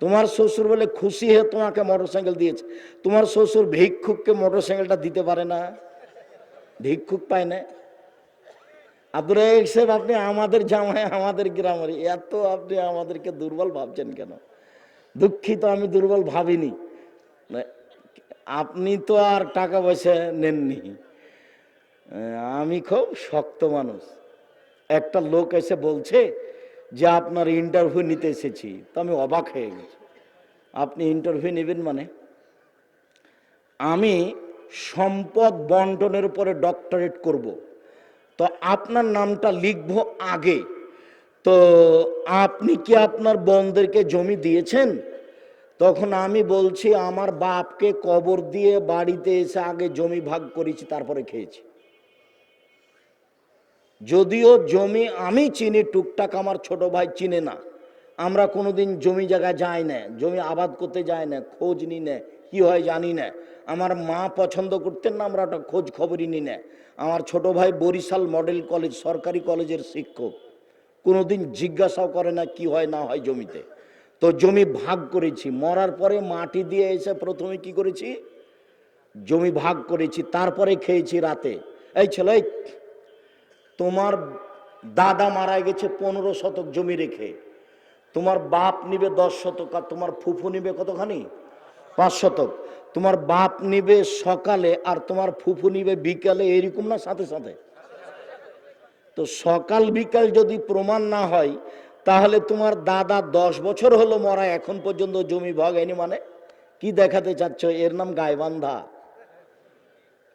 তোমার শ্বশুর বলে খুশি হয়ে তোমাকে মোটরসাইকেল দিয়েছে। তোমার শ্বশুর ভিক্ষুককে মোটরসাইকেলটা দিতে পারে না। ভিক্ষুক পায় না। আব্দুল সাহেব, আপনি আমাদের জামাই, আমাদের গ্রামের এত আপনি আমাদেরকে দুর্বল ভাবছেন কেন? দুঃখিত, আমি দুর্বল ভাবিনি। আপনি তো আর টাকা পয়সা নেননি। আমি খুব শক্ত মানুষ। একটা লোক এসে বলছে যে আপনার ইন্টারভিউ নিতে এসেছি, তো আমি অবাক হয়ে গেছি। আপনি ইন্টারভিউ নেবেন মানে? আমি সম্পদ বন্টনের উপরে ডক্টরেট করব। তো আপনার নামটা লিখব আগে। তো আপনি কি আপনার বোনদেরকে জমি দিয়েছেন? তখন আমি বলছি, আমার বাপকে কবর দিয়ে বাড়িতে এসে আগে জমি ভাগ করেছি, তারপরে খেয়েছি। যদিও জমি আমি চিনি, টুকটাক আমার ছোট ভাই চিনে না। আমরা কোনোদিন জমি জায়গায় যাই না, জমি আবাদ করতে যাই না, খোঁজ নি না, কি হয় জানি না। আমার মা পছন্দ করতেন না, আমরা ওটা খোঁজ খবরই নি না। আমার ছোট ভাই বরিশাল মডেল কলেজ, সরকারি কলেজের শিক্ষক। কোনোদিন জিজ্ঞাসাও করে না কি হয় না হয় জমিতে। তো জমি ভাগ করেছি, মরার পরে মাটি দিয়ে এসে প্রথমে কি করেছি? জমি ভাগ করেছি, তারপরে খেয়েছি রাতে। এই ছেলে তোমার দাদা মারা গেছে পনেরো শতক জমি রেখে। তোমার বাপ নিবে দশ শতক আর তোমার ফুফু নিবে কতখানি? পাঁচ শতক। তোমার বাপ নিবে সকালে আর তোমার ফুফু নিবে বিকালে, এরকম না সাথে সাথে? তো সকাল বিকাল যদি প্রমাণ না হয়, তাহলে তোমার দাদা দশ বছর হলো মরা, এখন পর্যন্ত জমি ভাগ হয়নি মানে? কি দেখাতে চাচ্ছ? এর নাম গাইবান্ধা।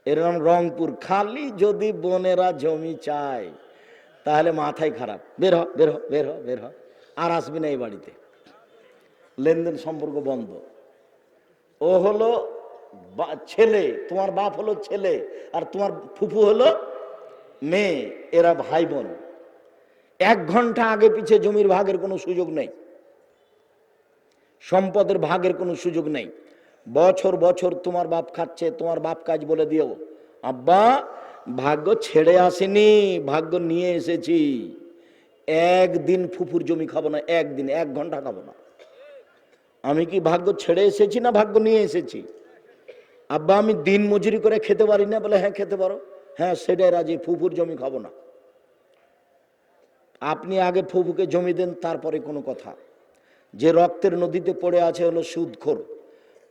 এর নাম রংপুর। খালি যদি বোনেরা জমি চায়, তাহলে মাথায় খারাপ। বের হ বের হ বের হ বের হ। আর আসবি না এই বাড়িতে। লেনদেন সম্পর্ক বন্ধ। ও হলো ছেলে, তোমার বাপ হলো ছেলে, আর তোমার ফুফু হলো মেয়ে, এরা ভাই বোন এক ঘণ্টা আগে পিছে জমির ভাগের কোনো সুযোগ নেই। সম্পদের ভাগের কোনো সুযোগ নেই। বছর বছর তোমার বাপ খাচ্ছে, তোমার বাপ কাজ বলে দিও। আব্বা, ভাগ্য ছেড়ে আসেনি, ভাগ্য নিয়ে এসেছি। একদিন ফুফুর জমি খাব না, একদিন, এক ঘণ্টা খাব না। আমি কি ভাগ্য ছেড়ে এসেছি না ভাগ্য নিয়ে এসেছি? আব্বা, আমি দিন মজুরি করে খেতে পারি না বলে হ্যাঁ খেতে পারো। হ্যাঁ সেটাই রাজি, ফুফুর জমি খাব না। আপনি আগে ফুফুকে জমি দেন, তারপরে কোনো কথা। যে রক্তের নদীতে পড়ে আছে হলো সুদখোর।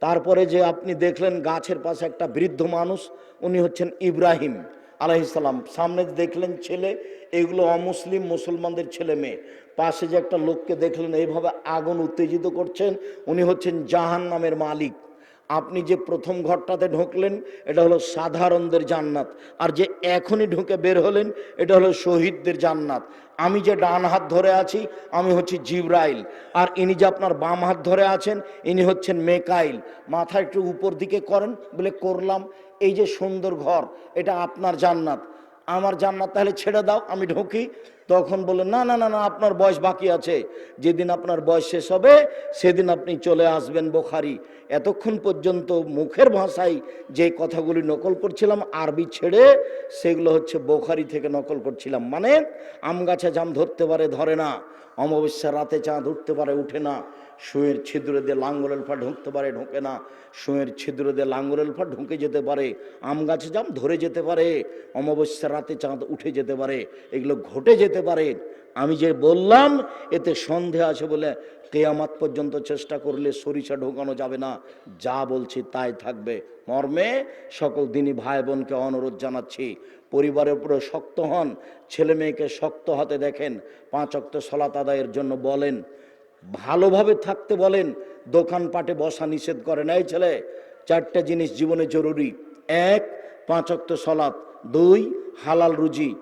তারপরে যে আপনি দেখলেন গাছের পাশে একটা বৃদ্ধ মানুষ, উনি হচ্ছেন ইব্রাহিম আলাইসালাম সামনে দেখলেন ছেলে, এগুলো অমুসলিম মুসলমানদের ছেলে মেয়ে। পাশে যে একটা লোককে দেখলেন, এইভাবে আগুন উত্তেজিত করছেন, উনি হচ্ছেন জাহান নামের মালিক। আপনি যে প্রথম ঘরটাতে ঢুকলেন, এটা হলো সাধারণদের জান্নাত। আর যে এখনই ঢুকে বের হলেন, এটা হলো শহীদদের জান্নাত। আমি যে ডান হাত ধরে আছি, আমি হচ্ছি জিব্রাইল। আর ইনি যে আপনার বাম হাত ধরে আছেন, ইনি হচ্ছেন মেকাইল। মাথা একটু উপর দিকে করেন, বলে করলাম, এই যে সুন্দর ঘর, এটা আপনার জান্নাত। আমার জান্নাত তাহলে ছেড়ে দাও, আমি ঢুকি। তখন বলে না না না না, আপনার বয়স বাকি আছে। যেদিন আপনার বয়স শেষ হবে, সেদিন আপনি চলে আসবেন বোখারি। এতক্ষণ পর্যন্ত মুখের ভাষায় যে কথাগুলি নকল করছিলাম, আরবি ছেড়ে সেগুলো হচ্ছে বোখারি থেকে নকল করছিলাম। মানে আম গাছে জাম ধরতে পারে, ধরে না। অমাবস্যার রাতে চাঁদ উঠতে পারে, উঠে না। শুয়ের ছিদ্র দিয়ে লাঙ্গলের ফা ঢুকতে পারে, ঢোকে না। শুয়ের ছিদ্র দিয়ে লাঙ্গলের ফা ঢুকে যেতে পারে। আম গাছে জাম ধরে যেতে পারে। অমাবস্যার রাতে চাঁদ উঠে যেতে পারে। এগুলো ঘটে যেতে পারে। আমি যে বললাম, এতে সন্দেহ আছে বলে কেয়ামাত পর্যন্ত চেষ্টা করলে সরিষা ঢোকানো যাবে না। যা বলছি তাই থাকবে। মর্মে সকল দিনই ভাই বোনকে অনুরোধ জানাচ্ছি, পরিবারের উপরে শক্ত হন ছেলে মেয়েকে শক্ত হাতে দেখেন, পাঁচ অক্ত সলাত আদায়ের জন্য বলেন ভালোভাবে থাকতে বলেন দোকানপাটে বসা নিষেধ করেন এই ছেলে। চারটা জিনিস জীবনে জরুরি। এক, পাঁচ অক্ত সলাৎ। দুই, হালাল রুজি।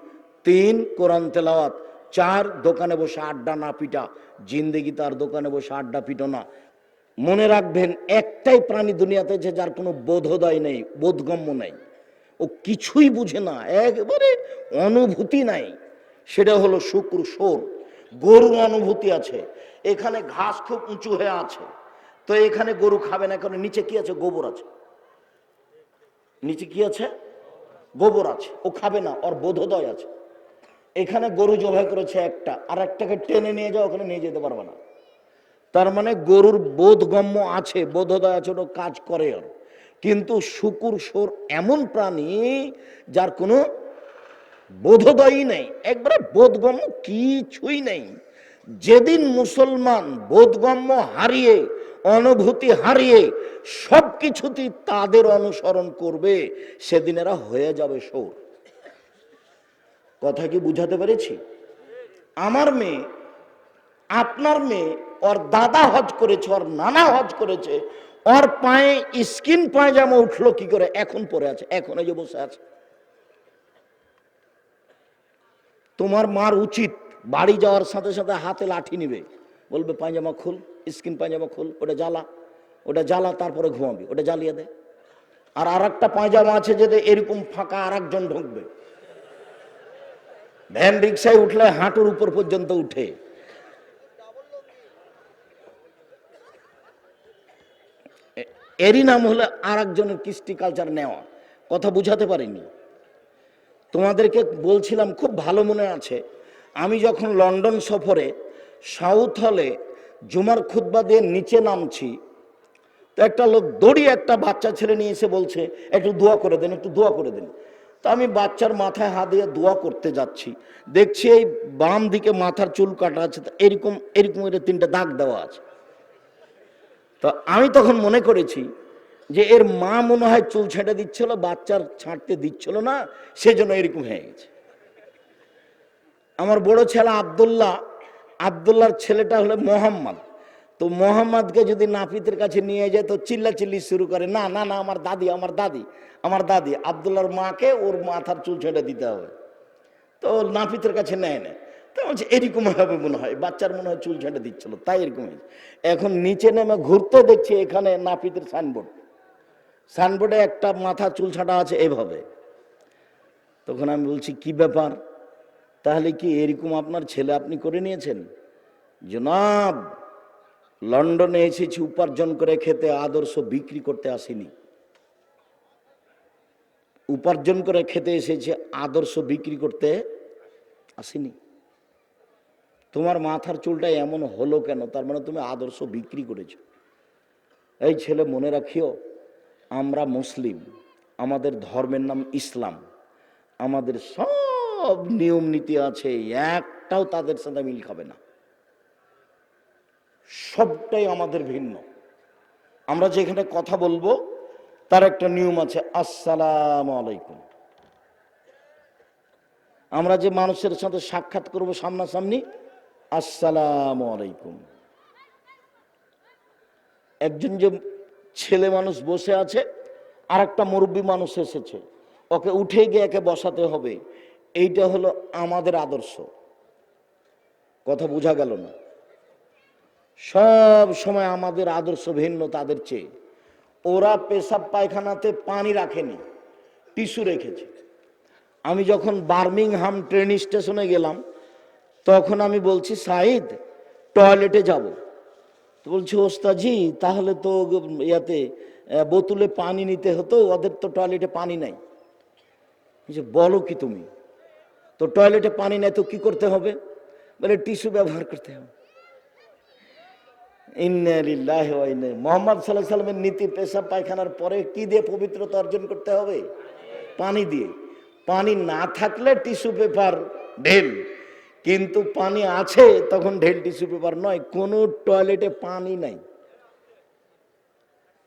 তিন, কোরআন তেলাওয়াত। চার, দোকানে বসে আড্ডা না পিটা। জিন্দেগি তার দোকানে বসে আড্ডা পিটো না। মনে রাখবেন, একটাই প্রাণী দুনিয়াতে যে যার কোনো বোধোদয় নেই, বোধগম্য নেই। ও কিছুই বুঝে না, একবারে অনুভূতি নাই। সেটা হলো শুক্র সোর গরুর অনুভূতি আছে। এখানে ঘাস খুব উঁচু হয়ে আছে। তো এখানে গরু খাবে না কারণ নিচে কি আছে? গোবর আছে। নিচে কি আছে? গোবর আছে। ও খাবে না, ওর বোধোদয় আছে। এখানে গরু জবাই করেছে একটা, আর একটাকে টেনে নিয়ে যাও, ওখানে নিয়ে যেতে পারবে না। তার মানে গরুর বোধগম্য আছে, বোধোদয় আছে, ওটা কাজ করে আর কিন্তু শুকুর সোর এমন প্রাণী যার কোনো বোধোদয়ই নেই। একবারে বোধগম্য কিছুই নেই। যেদিন মুসলমান বোধগম্য হারিয়ে, অনুভূতি হারিয়ে সব কিছুতেই তাদের অনুসরণ করবে, সেদিন এরা হয়ে যাবে সোর কথা কি বুঝাতে পেরেছি? আমার মেয়ে, আপনার মেয়ে, ওর দাদা হজ করেছে, ওর নানা হজ করেছে, ওর পায়ে, স্কিন পায়জামা উঠল কি করে? এখন পরে আছে, এখন এই যে বসে আছে। তোমার মার উচিত বাড়ি যাওয়ার সাথে সাথে হাতে লাঠি নিবে। বলবে, পায়জামা খুল, স্কিন পায়জামা খুল, ওটা জ্বালা ওটা জ্বালা, তারপরে ঘুমাবি, ওটা জ্বালিয়ে দে। আর আর একটা পায়জামা আছে যেতে এরকম ফাঁকা আর একজন ঢুকবে। ভ্যান রিক্সায় উঠলে হাঁটুর উপর পর্যন্ত উঠে। এরই নাম হলো আর একজনের কৃষ্টি কালচার নেওয়া। কথা বুঝাতে পারিনি। তোমাদেরকে বলছিলাম, খুব ভালো মনে আছে। আমি যখন লন্ডন সফরে সাউথ হলে জুমার খুতবা দিয়ে নিচে নামছি, তো একটা লোক দড়িয়ে একটা বাচ্চা ছেলে নিয়ে এসে বলছে, একটু দোয়া করে দেন, একটু দোয়া করে দেন। তো আমি বাচ্চার মাথায় হাত দিয়ে দোয়া করতে যাচ্ছি। দেখছি এই বাম দিকে মাথার চুল কাটা আছে, তো এরকম এরকম এর তিনটা দাগ দেওয়া আছে। তো আমি তখন মনে করেছি যে এর মা মনে হয় চুল ছেঁটে দিচ্ছিল, বাচ্চার ছাঁটতে দিচ্ছিল না, সেজন্য এরকম হয়ে গেছে। আমার বড় ছেলে আবদুল্লাহ, আবদুল্লাহর ছেলেটা হলো মোহাম্মদ। তো মোহাম্মদকে যদি নাপিতের কাছে নিয়ে যায়, তো চিল্লা চিল্লি শুরু করে, না না না, আমার দাদি আমার দাদি আমার দাদি। আবদুল্লাহর মাকে ওর মাথার চুল ছেঁটে দিতে হবে। তো নাপিতের কাছে নেয় না। তো বলছে, এরকম হবে মনে হয়, বাচ্চার মনে হয় চুল ছেঁটে দিচ্ছিল। তাই এরকম এখন নিচে নেমে ঘুরতে দেখছি এখানে নাপিতের সাইনবোর্ড। সাইনবোর্ডে একটা মাথা চুল ছাটা আছে এভাবে। তখন আমি বলছি, কি ব্যাপার? তাহলে কি এরকম আপনার ছেলে আপনি করে নিয়েছেন? জনাব, লন্ডনে এসেছি, উপার্জন করে খেতে, আদর্শ বিক্রি করতে আসিনি। উপার্জন করে খেতে এসেছে, আদর্শ বিক্রি করতে আসিনি। তোমার মাথার চুলটা এমন হলো কেন? তার মানে তুমি আদর্শ বিক্রি করেছ। এই ছেলে মনে রাখিও আমরা মুসলিম, আমাদের ধর্মের নাম ইসলাম, আমাদের সব নিয়ম নীতি আছে, একটাও তাদের সাথে মিল খাবে না। সবটাই আমাদের ভিন্ন। আমরা যেখানে কথা বলব, তার একটা নিয়ম আছে, আসসালাম আলাইকুম। আমরা যে মানুষের সাথে সাক্ষাৎ করব সামনাসামনি, আসসালাম আলাইকুম। একজন যে ছেলে মানুষ বসে আছে আর একটা মুরব্বী মানুষ এসেছে। ওকে উঠে গিয়ে একে বসাতে হবে। এইটা হলো আমাদের আদর্শ। কথা বোঝা গেল না? সব সময় আমাদের আদর্শ ভিন্ন তাদের চেয়ে। ওরা পেশাব পায়খানাতে পানি রাখেনি, টিস্যু রেখেছে। আমি যখন বার্মিংহাম ট্রেন স্টেশনে গেলাম, তখন আমি বলছি সাইদ টয়লেটে যাব। তো বলছি ওস্তাজি তাহলে তো ইয়াতে বোতলে পানি নিতে হতো, ওদের তো টয়লেটে পানি নাই। যে বলো কি তুমি? তো টয়লেটে পানি নেই তো কি করতে হবে? বলে, টিস্যু ব্যবহার করতে হবে। ইন্নালিল্লাহ মোহাম্মদ সাল্লাহ সাল্লামের নীতি পেশাব পায়খানার পরে কি দিয়ে পবিত্রতা অর্জন করতে হবে? পানি দিয়ে। পানি না থাকলে টিস্যু পেপার ঢেল। কিন্তু পানি আছে, তখন ঢেল টিস্যু পেপার নয়, কোনো টয়লেটে পানি নাই।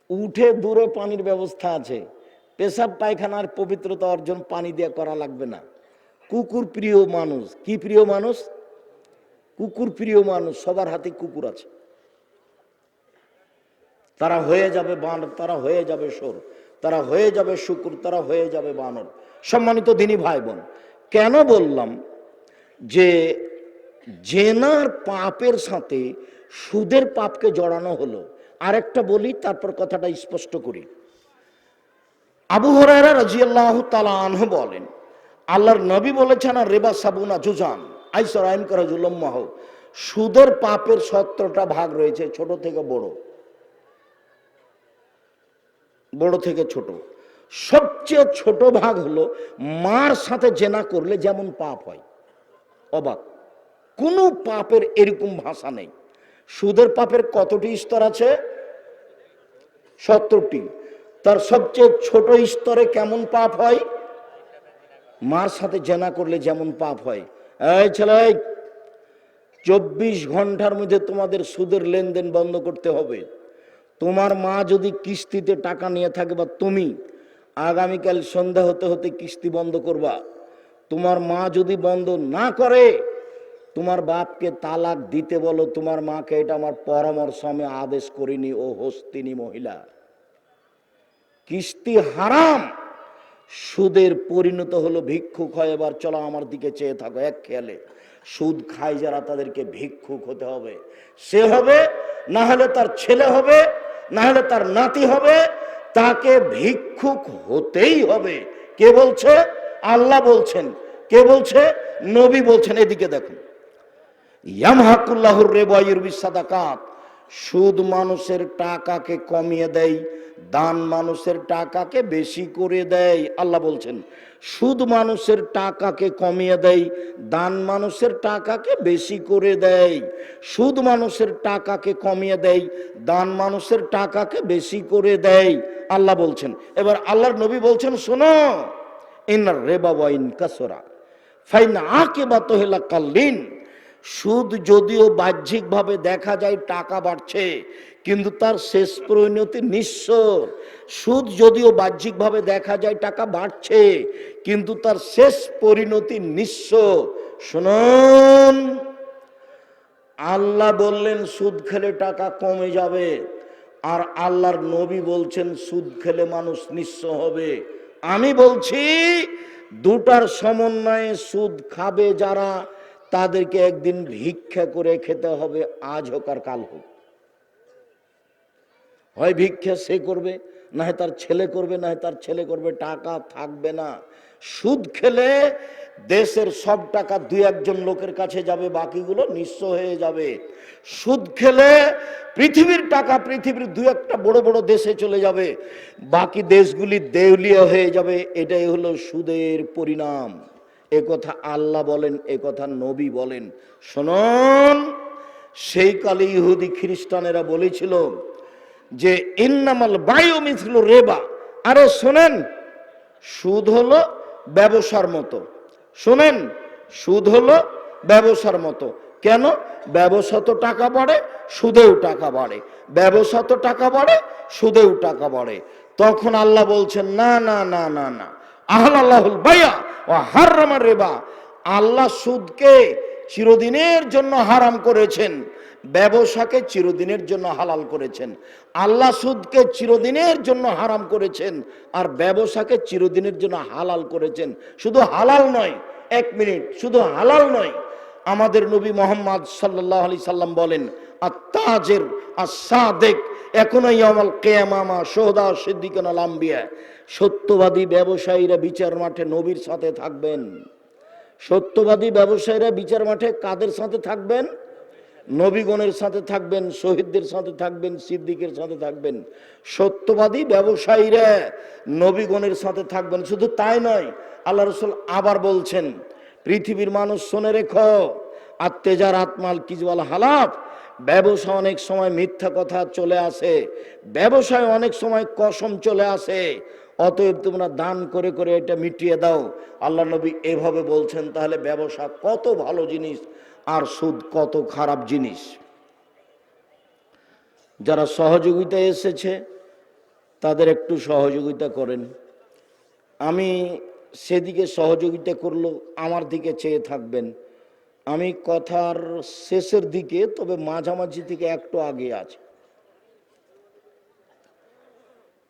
উঠে দূরে পানির ব্যবস্থা আছে। পেশাব পায়খানার পবিত্রতা অর্জন পানি দিয়ে করা লাগবে না। কুকুর প্রিয় মানুষ, কি প্রিয় মানুষ? কুকুর প্রিয় মানুষ, সবার হাতে কুকুর আছে। তারা হয়ে যাবে বানর, তারা হয়ে যাবে সোর, তারা হয়ে যাবে শুকুর, তারা হয়ে যাবে বানর। সম্মানিত দিনী ভাই বোন কেন বললাম? যে জেনার পাপের সাথে সুদের পাপকে জড়ানো হলো। আরেকটা বলি, তারপর কথাটা স্পষ্ট করি। আবু হরাইরা রাজিয়াল্লাহ তালা আনহু বলেন, আল্লাহর নবী বলেছেন, আর রেবা সাবুনা জুজান আইসর আইন করা জুলম্মাহ সুদের পাপের সত্তরটা ভাগ রয়েছে ছোট থেকে বড়। বড় থেকে ছোট। সবচেয়ে ছোট ভাগ হলো মার সাথে জেনা করলে যেমন পাপ হয়। অবাক। কোনো পাপের এরকম ভাষা নেই। সুদের পাপের কতটি স্তর আছে? সত্তরটি। তার সবচেয়ে ছোট স্তরে কেমন পাপ হয়? মার সাথে জেনা করলে যেমন পাপ হয়। এই ছেলে চব্বিশ ঘণ্টার মধ্যে তোমাদের সুদের লেনদেন বন্ধ করতে হবে। তোমার মা যদি কিস্তিতে টাকা নিয়ে থাকে বা তুমি, আগামীকাল সন্ধ্যা হতে হতে কিস্তি বন্ধ করবা। তোমার মা যদি বন্ধ না করে, তোমার বাপকে তালাক দিতে বলো, তোমার মাকে এটা আমার পরামর্শ, আমি আদেশ করিনি, ও হস্তিনী মহিলা। কিস্তি হারাম, সুদের পরিণত হলো ভিক্ষুক হয়, এবার চলো আমার দিকে চেয়ে থাকো, এক খেয়ালে। সুদ খায় যারা, তাদেরকে ভিক্ষুক হতে হবে। সে হবে, না হলে তার ছেলে হবে, না হলে তার নাতি হবে, তাকে ভিক্ষুক হতেই হবে। কে বলছে? আল্লাহ বলছেন। কে বলছে? নবী বলছেন, এদিকে দেখুন। সুদ মানুষের টাকাকে কমিয়ে দেয়, দান মানুষের টাকাকে বেশি করে দেয়, আল্লাহ বলছেন। সুদ মানুষের টাকাকে কমিয়ে দেয়, দান মানুষের টাকাকে বেশি করে দেয়। সুদ মানুষের টাকাকে কমিয়ে দেয়, দান মানুষের টাকাকে বেশি করে দেয়, আল্লাহ বলছেন। এবার আল্লাহর নবী বলছেন, শোনো। ইনার রেবা ওয়াইন কাসরা। ফাইন আকে বা তোহেলা কাল্লিন। সুদ যদিও বাহ্যিকভাবে দেখা যায় টাকা বাড়ছে, কিন্তু তার শেষ পরিণতি নিঃস্ব। সুদ যদিও বাহ্যিকভাবে দেখা যায় টাকা বাড়ছে, কিন্তু তার শেষ পরিণতি নিঃস্ব। শুনুন, আল্লাহ বললেন, সুদ খেলে টাকা কমে যাবে। আর আল্লাহর নবী বলছেন, সুদ খেলে মানুষ নিঃস্ব হবে। আমি বলছি, দুটার সমন্বয়ে সুদ খাবে যারা, তাদেরকে একদিন ভিক্ষা করে খেতে হবে, আজ হোক আর কাল হোক। হয় ভিক্ষা সে করবে, না তার ছেলে করবে, না তার ছেলে করবে, টাকা থাকবে না। সুদ খেলে দেশের সব টাকা দুই একজন লোকের কাছে যাবে, বাকিগুলো নিঃস্ব হয়ে যাবে। সুদ খেলে পৃথিবীর টাকা পৃথিবীর দু একটা বড় বড় দেশে চলে যাবে। বাকি দেশগুলি দেউলিয়া হয়ে যাবে, এটাই হলো সুদের পরিণাম। এ কথা আল্লাহ বলেন, এ কথা নবী বলেন। শোনন, সেই কালে ইহুদি খ্রিস্টানেরা বলেছিল যে, ইন্নামাল বায়ু মিথল রেবা। আরে শোনেন, সুদ হলো ব্যবসার মতো। শোনেন, সুদ হলো ব্যবসার মতো। কেন? ব্যবসা তো টাকা বাড়ে, সুদেও টাকা বাড়ে। ব্যবসা তো টাকা বাড়ে, সুদেও টাকা বাড়ে। তখন আল্লাহ বলছেন, না না না না না। আহলাল্লাহুল বাইয়া ও হার রেবা। আল্লাহ সুদকে চিরদিনের জন্য হারাম করেছেন। ব্যবসাকে চিরদিনের জন্য হালাল করেছেন। আল্লাহ সুদকে চিরদিনের জন্য হারাম করেছেন আর ব্যবসাকে চিরদিনের জন্য হালাল করেছেন। শুধু হালাল নয়, এক মিনিট, শুধু হালাল নয়, আমাদের নবী মোহাম্মদ সাল্লাহ আলি সাল্লাম বলেন আর সাদেক এখনই আমল কেয়ামামা সোহদা সিদ্দিকান আলাম্বিয়া সত্যবাদী ব্যবসায়ীরা বিচার মাঠে নবীর সাথে থাকবেন। সত্যবাদী ব্যবসায়ীরা বিচার মাঠে কাদের সাথে থাকবেন? নবীগণের সাথে থাকবেন, শহীদদের সাথে থাকবেন, সিদ্দিকের সাথে থাকবেন। সত্যবাদী ব্যবসায়ীরা নবীগণের সাথে থাকবেন। শুধু তাই নয়, আল্লাহ রসুল আবার বলছেন, পৃথিবীর মানুষ শোনে রেখো আত্মেজার আত্মাল কিজওয়াল হালাফ ব্যবসা অনেক সময় মিথ্যা কথা চলে আসে, ব্যবসায় অনেক সময় কসম চলে আসে। অতএব তোমরা দান করে করে এটা মিটিয়ে দাও। আল্লাহ নবী এভাবে বলছেন, তাহলে ব্যবসা কত ভালো জিনিস। আর সুদ কত খারাপ জিনিস। যারা সহযোগিতায় এসেছে, তাদের একটু সহযোগিতা করেন। আমি সেদিকে সহযোগিতা করল, আমার দিকে চেয়ে থাকবেন। আমি কথার শেষের দিকে, তবে মাঝামাঝি থেকে একটু আগে আছে।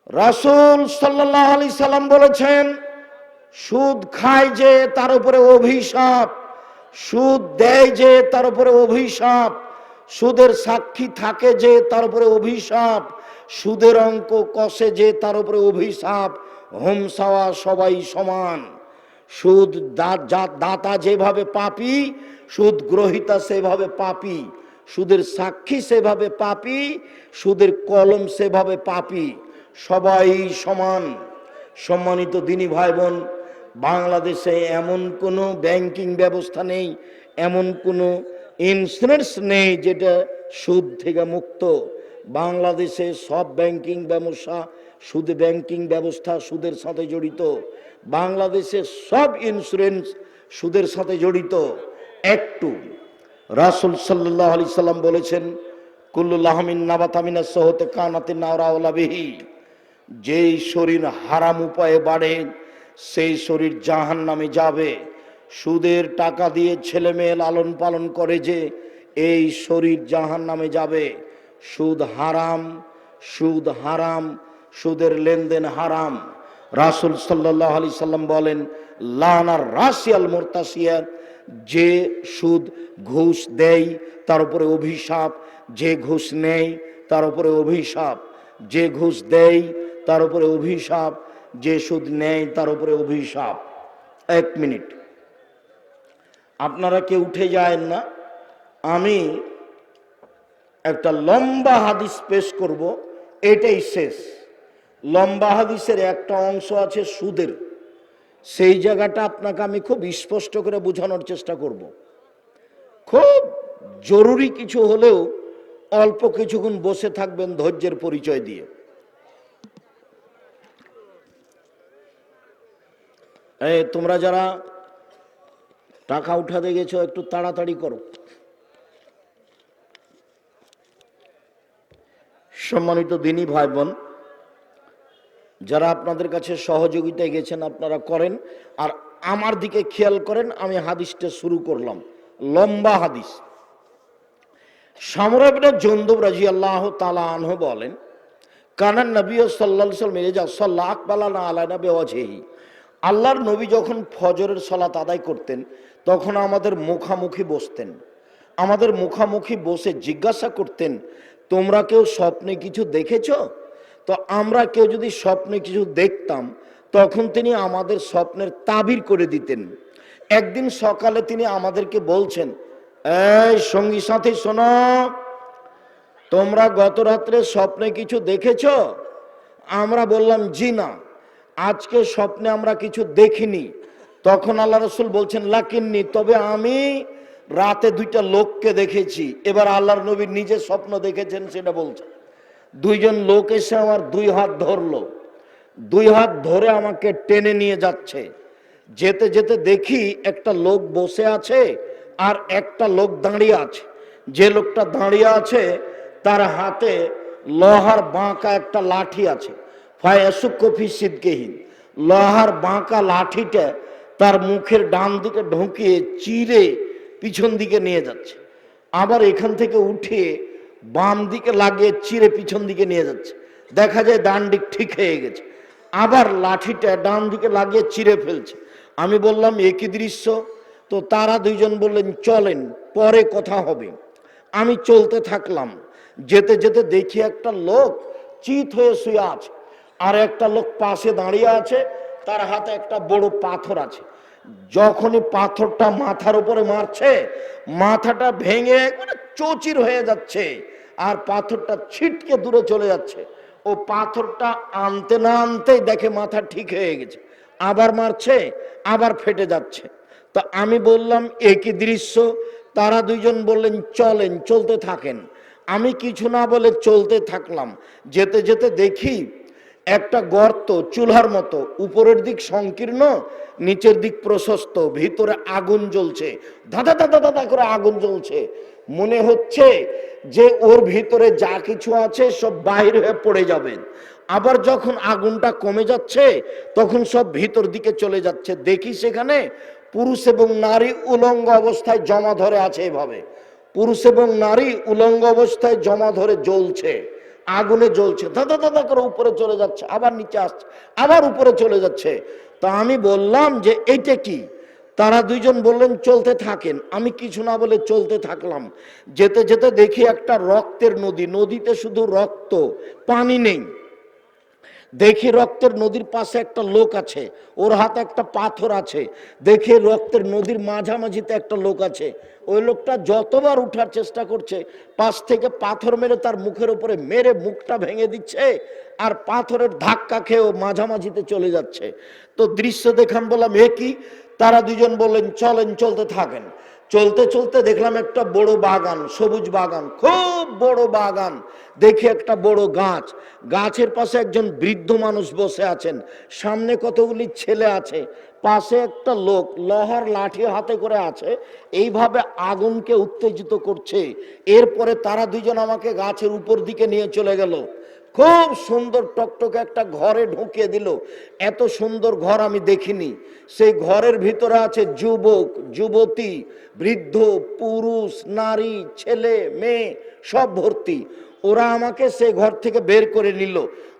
রাসুল সাল্লাহ আলি সাল্লাম বলেছেন, সুদ খায় যে তার উপরে অভিশাপ। সুদ দেয় যে তার উপরে অভিশাপ। সুদের সাক্ষী থাকে যে তার উপরে অভিশাপ। সুদের অঙ্ক কষে যে তার উপরে অভিশাপ। হোমসাওয়া সবাই সমান। সুদ দাতা যেভাবে পাপি, সুদ গ্রহিতা সেভাবে পাপি। সুদের সাক্ষী সেভাবে পাপি, সুদের কলম সেভাবে পাপি। সবাই সমান। সম্মানিত দিনী ভাই বোন বাংলাদেশে এমন কোনো ব্যাংকিং ব্যবস্থা নেই, এমন কোনো ইন্স্যুরেন্স নেই যেটা সুদ থেকে মুক্ত। বাংলাদেশে সব ব্যাংকিং ব্যবসা, সুদ ব্যাংকিং ব্যবস্থা সুদের সাথে জড়িত। বাংলাদেশে সব ইন্স্যুরেন্স সুদের সাথে জড়িত। একটু। রাসুল সাল্লাহ আলি সাল্লাম বলেছেন কুল্লুল্লাহমিন নাবাতামিনা সহতে কানাতে নাওরাওলা বিহি। যেই শরীর হারাম উপায়ে বাড়ে সেই শরীর জাহান নামে যাবে। সুদের টাকা দিয়ে ছেলে মেয়ে লালন পালন করে যে এই শরীর জাহান নামে যাবে। সুদ হারাম সুদ হারাম, সুদের লেনদেন হারাম। রাসুল সাল্লাহ আলি সাল্লাম বলেন লানার রাশিয়াল মোরতাসিয়া যে সুদ ঘুষ দেয়, তার উপরে অভিশাপ। যে ঘুষ নেয়, তার উপরে অভিশাপ। যে ঘুষ দেয়, তার উপরে অভিশাপ। যে সুদ নেয় তার উপরে অভিশাপ। এক মিনিট। আপনারা কেউ উঠে যায়েন না। আমি একটা লম্বা হাদিস পেশ করব, এটাই শেষ। লম্বা হাদিসের একটা অংশ আছে সুদের। সেই জায়গাটা আপনাকে আমি খুব স্পষ্ট করে বোঝানোর চেষ্টা করব। খুব জরুরি কিছু হলেও অল্প কিছুক্ষণ বসে থাকবেন ধৈর্যের পরিচয় দিয়ে। এই তোমরা যারা টাকা উঠাতে গেছো, একটু তাড়াতাড়ি করো। সম্মানিত দিনী ভাই বোন যারা আপনাদের কাছে সহযোগিতায় গেছেন, আপনারা করেন। আর আমার দিকে খেয়াল করেন, আমি হাদিসটা শুরু করলাম। লম্বা হাদিস। সামরাবিনা জন্দুব রাজি আল্লাহ তালা আনহ বলেন কানান নবী সাল্লা সাল মেরেজা সাল্লাহ আকবালানা আলাইনা বেওয়াজেহি আল্লাহর নবী যখন ফজরের সলাত আদায় করতেন, তখন আমাদের মুখামুখি বসতেন। আমাদের মুখামুখি বসে জিজ্ঞাসা করতেন, তোমরা কেউ স্বপ্নে কিছু দেখেছ? তো আমরা কেউ যদি স্বপ্নে কিছু দেখতাম, তখন তিনি আমাদের স্বপ্নের তাবির করে দিতেন। একদিন সকালে তিনি আমাদেরকে বলছেন, এই সঙ্গী সাথী, শোনো, তোমরা গত রাত্রে স্বপ্নে কিছু দেখেছ? আমরা বললাম, জি না। আজকে স্বপ্নে আমরা কিছু দেখিনি। তখন আল্লাহ রসুল বলছেন, লাকিননি, তবে আমি রাতে দুইটা লোককে দেখেছি। এবার আল্লাহর নবীর নিজে স্বপ্ন দেখেছেন সেটা বলছেন। দুইজন লোক এসে আমার দুই হাত ধরলো। দুই হাত ধরে আমাকে টেনে নিয়ে যাচ্ছে। যেতে যেতে দেখি একটা লোক বসে আছে আর একটা লোক দাঁড়িয়ে আছে। যে লোকটা দাঁড়িয়ে আছে, তার হাতে লোহার বাঁকা একটা লাঠি আছে। ফায়াসুক কফি সিদ্ধকেহীন লোহার বাঁকা লাঠিটা তার মুখের ডান দিকে ঢুকিয়ে চিরে পিছন দিকে নিয়ে যাচ্ছে। আবার এখান থেকে উঠে বাম দিকে লাগিয়ে চিরে পিছন দিকে নিয়ে যাচ্ছে। দেখা যায় ডান দিক ঠিক হয়ে গেছে। আবার লাঠিটা ডান দিকে লাগিয়ে চিরে ফেলছে। আমি বললাম একই দৃশ্য? তো তারা দুইজন বললেন, চলেন, পরে কথা হবে। আমি চলতে থাকলাম। যেতে যেতে দেখি একটা লোক চিত হয়ে শুয়ে আছে। আর একটা লোক পাশে দাঁড়িয়ে আছে, তার হাতে একটা বড় পাথর আছে। যখনই পাথরটা মাথার উপরে মারছে, মাথাটা ভেঙে একবারে চচির হয়ে যাচ্ছে আর পাথরটা ছিটকে দূরে চলে যাচ্ছে। ও পাথরটা আনতে না আনতেই দেখে মাথা ঠিক হয়ে গেছে। আবার মারছে, আবার ফেটে যাচ্ছে। তা আমি বললাম একই দৃশ্য? তারা দুইজন বললেন, চলেন, চলতে থাকেন। আমি কিছু না বলে চলতে থাকলাম। যেতে যেতে দেখি একটা গর্ত চুলার মতো, উপরের দিক সংকীর্ণ, নিচের দিক প্রশস্ত, ভিতরে আগুন জ্বলছে। দাদা দাদা দাদা করে আগুন জ্বলছে। মনে হচ্ছে যে ওর ভিতরে যা কিছু আছে সব বাহির হয়ে পড়ে যাবে। আবার যখন আগুনটা কমে যাচ্ছে, তখন সব ভিতর দিকে চলে যাচ্ছে। দেখি সেখানে পুরুষ এবং নারী উলঙ্গ অবস্থায় জমা ধরে আছে এভাবে। পুরুষ এবং নারী উলঙ্গ অবস্থায় জমা ধরে জ্বলছে। আগুনে জ্বলছে দাদা দাদা করে উপরে চলে যাচ্ছে, আবার নিচে আসছে, আবার উপরে চলে যাচ্ছে। তা আমি বললাম যে এইটা কি? তারা দুইজন বললেন, চলতে থাকেন। আমি কিছু না বলে চলতে থাকলাম। যেতে যেতে দেখি একটা রক্তের নদী, নদীতে শুধু রক্ত, পানি নেই। দেখি রক্তের নদীর পাশে একটা লোক আছে, ওর হাতে একটা পাথর আছে। দেখে রক্তের নদীর মাঝামাঝিতে একটা লোক আছে। ওই লোকটা যতবার উঠার চেষ্টা করছে, পাশ থেকে পাথর মেরে তার মুখের উপরে মেরে মুখটা ভেঙে দিচ্ছে আর পাথরের ধাক্কা খেয়ে ও মাঝামাঝিতে চলে যাচ্ছে। তো দৃশ্য দেখান বললাম, এ কি? তারা দুজন বললেন, চলেন, চলতে থাকেন। চলতে চলতে দেখলাম একটা বড় বাগান, সবুজ বাগান, খুব বড় বাগান। দেখি একটা বড় গাছ। গাছের পাশে একজন বৃদ্ধ মানুষ বসে আছেন। সামনে কতগুলি ছেলে আছে। পাশে একটা লোক লোহার লাঠি হাতে করে আছে। এইভাবে আগুনকে উত্তেজিত করছে। এরপরে তারা দুজন আমাকে গাছের উপর দিকে নিয়ে চলে গেল। খুব সুন্দর টকটকে একটা ঘরে ঢুকিয়ে দিল। এত সুন্দর ঘর আমি দেখিনি। সেই ঘরের ভিতরে আছে যুবক, যুবতী, বৃদ্ধ, পুরুষ, নারী, ছেলে, মেয়ে, সব ভর্তি। ওরা আমাকে সেই ঘর থেকে বের করে নিল।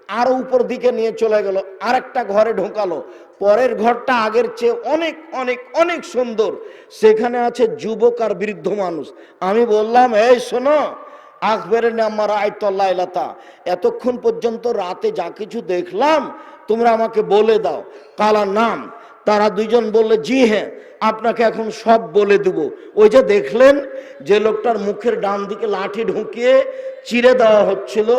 আরও উপর দিকে নিয়ে চলে গেল। আরেকটা ঘরে ঢোকালো। পরের ঘরটা আগের চেয়ে অনেক অনেক অনেক সুন্দর। সেখানে আছে যুবক আর বৃদ্ধ মানুষ। আমি বললাম, এই শোনো আকবরের নাম্বার আয়তল্লাইলাতা এতক্ষণ পর্যন্ত রাতে যা কিছু দেখলাম, তোমরা আমাকে বলে দাও। কালার নাম, তারা দুইজন বললে, জি হ্যাঁ আপনাকে এখন সব বলে দেব। ওই যে দেখলেন, যে লোকটার মুখের ডান দিকে লাঠি ঢুকিয়ে চিরে দেওয়া হচ্ছিল,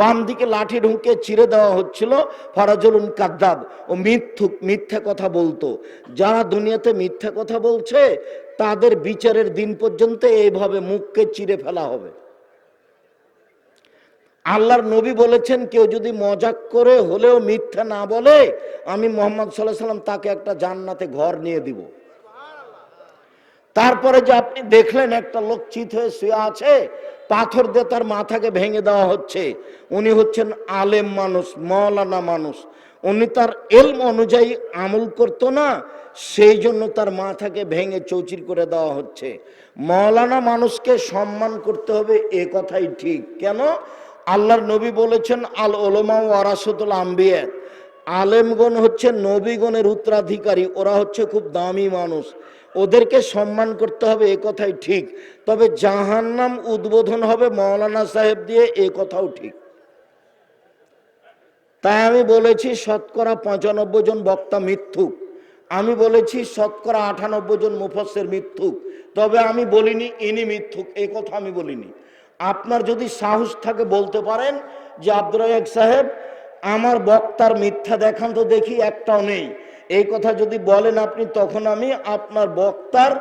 বাম দিকে লাঠি ঢুকিয়ে চিরে দেওয়া হচ্ছিল ফরাজুলুন কাদ্দাব। ও মিথ্যুক মিথ্যা কথা বলতো। যারা দুনিয়াতে মিথ্যা কথা বলছে, তাদের বিচারের দিন পর্যন্ত এইভাবে মুখকে চিরে ফেলা হবে। আল্লাহর নবী বলেছেন, কেউ যদি মজাক করে হলেও মিথ্যা না বলে, আমি মোহাম্মদ সাল্লাহ সাল্লাম তাকে একটা জান্নাতে ঘর নিয়ে দিব। তারপরে যে আপনি দেখলেন একটা লোক চিত হয়ে শুয়ে আছে, পাথর দিয়ে তার মাথাকে ভেঙে দেওয়া হচ্ছে। উনি হচ্ছেন আলেম মানুষ মৌলানা মানুষ। উনি তার এলম অনুযায়ী আমল করতো না, সেই জন্য তার মাথাকে ভেঙে চৌচির করে দেওয়া হচ্ছে। মৌলানা মানুষকে সম্মান করতে হবে, এ কথাই ঠিক। কেন? আল্লাহর নবী বলেছেন, আল ওলমা ওয়ারাসতুল আম্বিয়া আলেমগণ হচ্ছে নবীগণের উত্তরাধিকারী, ওরা হচ্ছে খুব দামি মানুষ। ওদেরকে সম্মান করতে হবে, এ কথাই ঠিক। তবে জাহান্নাম উদ্বোধন হবে মৌলানা সাহেব দিয়ে, এ কথাও ঠিক। তাই আমি বলেছি, শতকরা পঁচানব্বই জন বক্তা মিথ্যুক। আমি বলেছি, শতকরা আটানব্বই জন মুফসের মিথ্যুক। তবে আমি বলিনি, ইনি মিথ্যুক এই কথা আমি বলিনি। আপনার যদি সাহস থাকে বলতে পারেন যে আব্দুর রাজাক সাহেব, আমার বক্তার মিথ্যা দেখান তো দেখি একটাও নেই। এই কথা যদি বলেন আপনি, তখন আমি আপনার বক্তার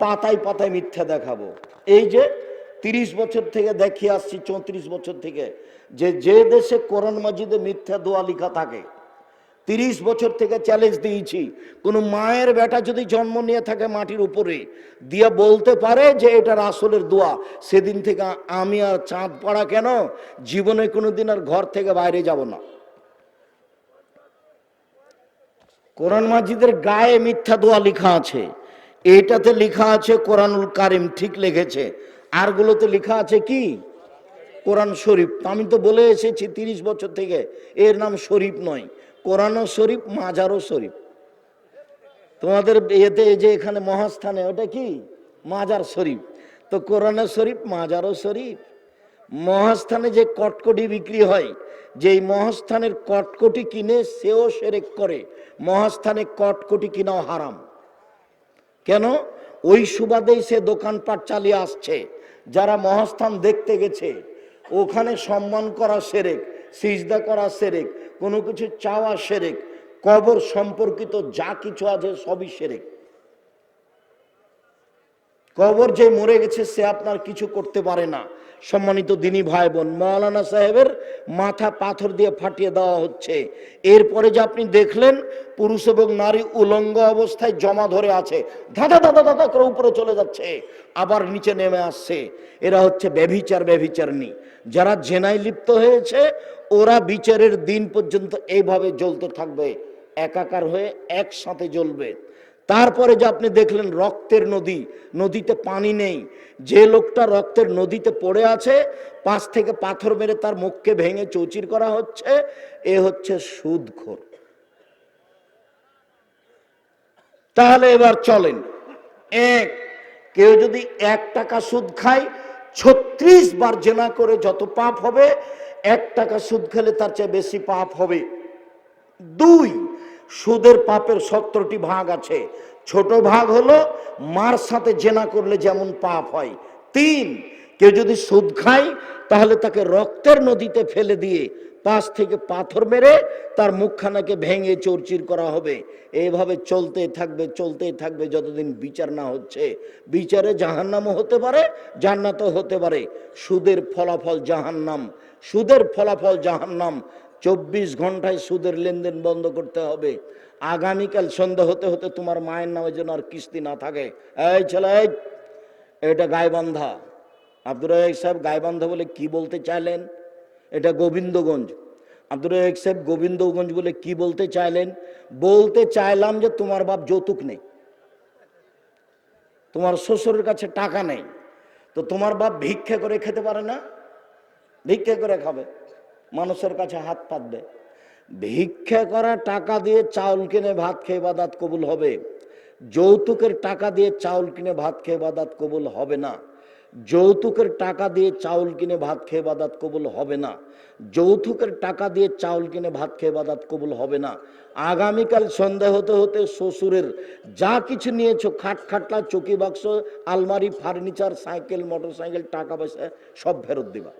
পাতায় পাতায় মিথ্যা দেখাবো। এই যে তিরিশ বছর থেকে দেখিয়ে আসছি, চৌত্রিশ বছর থেকে, যে যে দেশে কোরআন মাজিদে মিথ্যা দোয়া লিখা থাকে তিরিশ বছর থেকে চ্যালেঞ্জ দিয়েছি। কোনো মায়ের বেটা যদি জন্ম নিয়ে থাকে মাটির উপরে, দিয়ে বলতে পারে যে এটা রাসলের দোয়া। সেদিন থেকে আমি আর চাঁদ পড়া কেন? জীবনে কোনোদিন আর ঘর থেকে বাইরে যাব না। কোরআন মাজিদের গায়ে মিথ্যা দোয়া লেখা আছে। এটাতে লেখা আছে, কোরআনুল কারিম ঠিক লিখেছে। আরগুলোতে লেখা আছে কি? কোরআন শরীফ। আমি তো বলে এসেছি তিরিশ বছর থেকে। এর নাম শরীফ নয়। কোরআনও শরীফ, মাজারও শরীফ। তোমাদের এতে যে এখানে মহাস্থানে, ওটা কি? মাজার শরীফ। তো কোরআনের শরীফ, মাজারও শরীফ। মহাস্থানে যে কটকটি বিক্রি হয়, যেই মহাস্থানের কটকটি কিনে সেও সেরেক করে। মহাস্থানে কটকটি কিনাও হারাম। কেন? ওই সুবাদেই সে দোকানপাট চালিয়ে আসছে। যারা মহাস্থান দেখতে গেছে, ওখানে সম্মান করা সেরেক। সিজদা করা সেরেক, কোনো কিছু চাওয়া সেরেক, কবর সম্পর্কিত যা কিছু আছে সবই সেরেক। কবর যে মরে গেছে সে আপনার কিছু করতে পারে না। সম্মানিত দিনী ভাই বোন মৌলানা সাহেবের মাথা পাথর দিয়ে ফাটিয়ে দেওয়া হচ্ছে। এরপরে যে আপনি দেখলেন, পুরুষ এবং নারী উলঙ্গ অবস্থায় জমা ধরে আছে। ধাঁধা ধাঁধা ধাঁধা করে উপরে চলে যাচ্ছে, আবার নিচে নেমে আসছে। এরা হচ্ছে ব্যভিচার, ব্যভিচারণী। যারা জেনায় লিপ্ত হয়েছে, ওরা বিচারের দিন পর্যন্ত এইভাবে জ্বলতে থাকবে, একাকার হয়ে একসাথে জ্বলবে। তারপরে যে আপনি দেখলেন রক্তের নদী, নদীতে পানি নেই। যে লোকটা রক্তের নদীতে পড়ে আছে, পাশ থেকে পাথর মেরে তার মুখকে ভেঙে চৌচির করা হচ্ছে, এ হচ্ছে সুদখোর। তাহলে এবার চলেন। এক, কেউ যদি এক টাকা সুদ খায় ছত্রিশ বার জেনা করে যত পাপ হবে, এক টাকা সুদ খেলে তার চেয়ে বেশি পাপ হবে। দুই, সুদের পাপের সত্তরটি ভাগ আছে। ছোট ভাগ হলো মার সাথে জেনা করলে যেমন পাপ হয়। তিন, কেউ যদি সুদ খায়, তাহলে তাকে রক্তের নদীতে ফেলে দিয়ে পাশ থেকে পাথর মেরে তার মুখখানাকে ভেঙে চৌরচির করা হবে। এইভাবে চলতে থাকবে চলতে থাকবে যতদিন বিচার না হচ্ছে। বিচারে জাহান্নামও হতে পারে, জান্নাতও হতে পারে। সুদের ফলাফল জাহান্নাম। সুদের ফলাফল জাহান্নাম। চব্বিশ ঘন্টায় সুদের লেনদেন বন্ধ করতে হবে। আগামীকাল সন্ধ্যা হতে হতে তোমার মায়ের নামে যেন আর কিস্তি না থাকে। এই ছেলে, এটা গায়বান্ধা আব্দুর সাহেব গায়বান্ধা বলে কি বলতে চাইলেন? এটা গোবিন্দগঞ্জ। আব্দুর রহিক সাহেব গোবিন্দগঞ্জ বলে কি বলতে চাইলেন? বলতে চাইলাম যে তোমার বাপ যৌতুক নেই। তোমার শ্বশুরের কাছে টাকা নেই। তো তোমার বাপ ভিক্ষা করে খেতে পারে না? ভিক্ষা করে খাবে। মানুষের কাছে হাত পাতবে। ভিক্ষা করা টাকা দিয়ে চাউল কিনে ভাত খেয়ে বাদাত কবুল হবে। যৌতুকের টাকা দিয়ে চাউল কিনে ভাত খেয়ে বাদাত কবুল হবে না। যৌতুকের টাকা দিয়ে চাউল কিনে ভাত খেয়ে বাদাত কবুল হবে না। যৌতুকের টাকা দিয়ে চাউল কিনে ভাত খেয়ে বাদাত কবুল হবে না। আগামীকাল সন্ধ্যা হতে হতে শ্বশুরের যা কিছু নিয়েছো, খাট খাটলা, চকি বাক্স, আলমারি, ফার্নিচার, সাইকেল মোটর সাইকেল টাকা পয়সা সব ফেরত দিবা।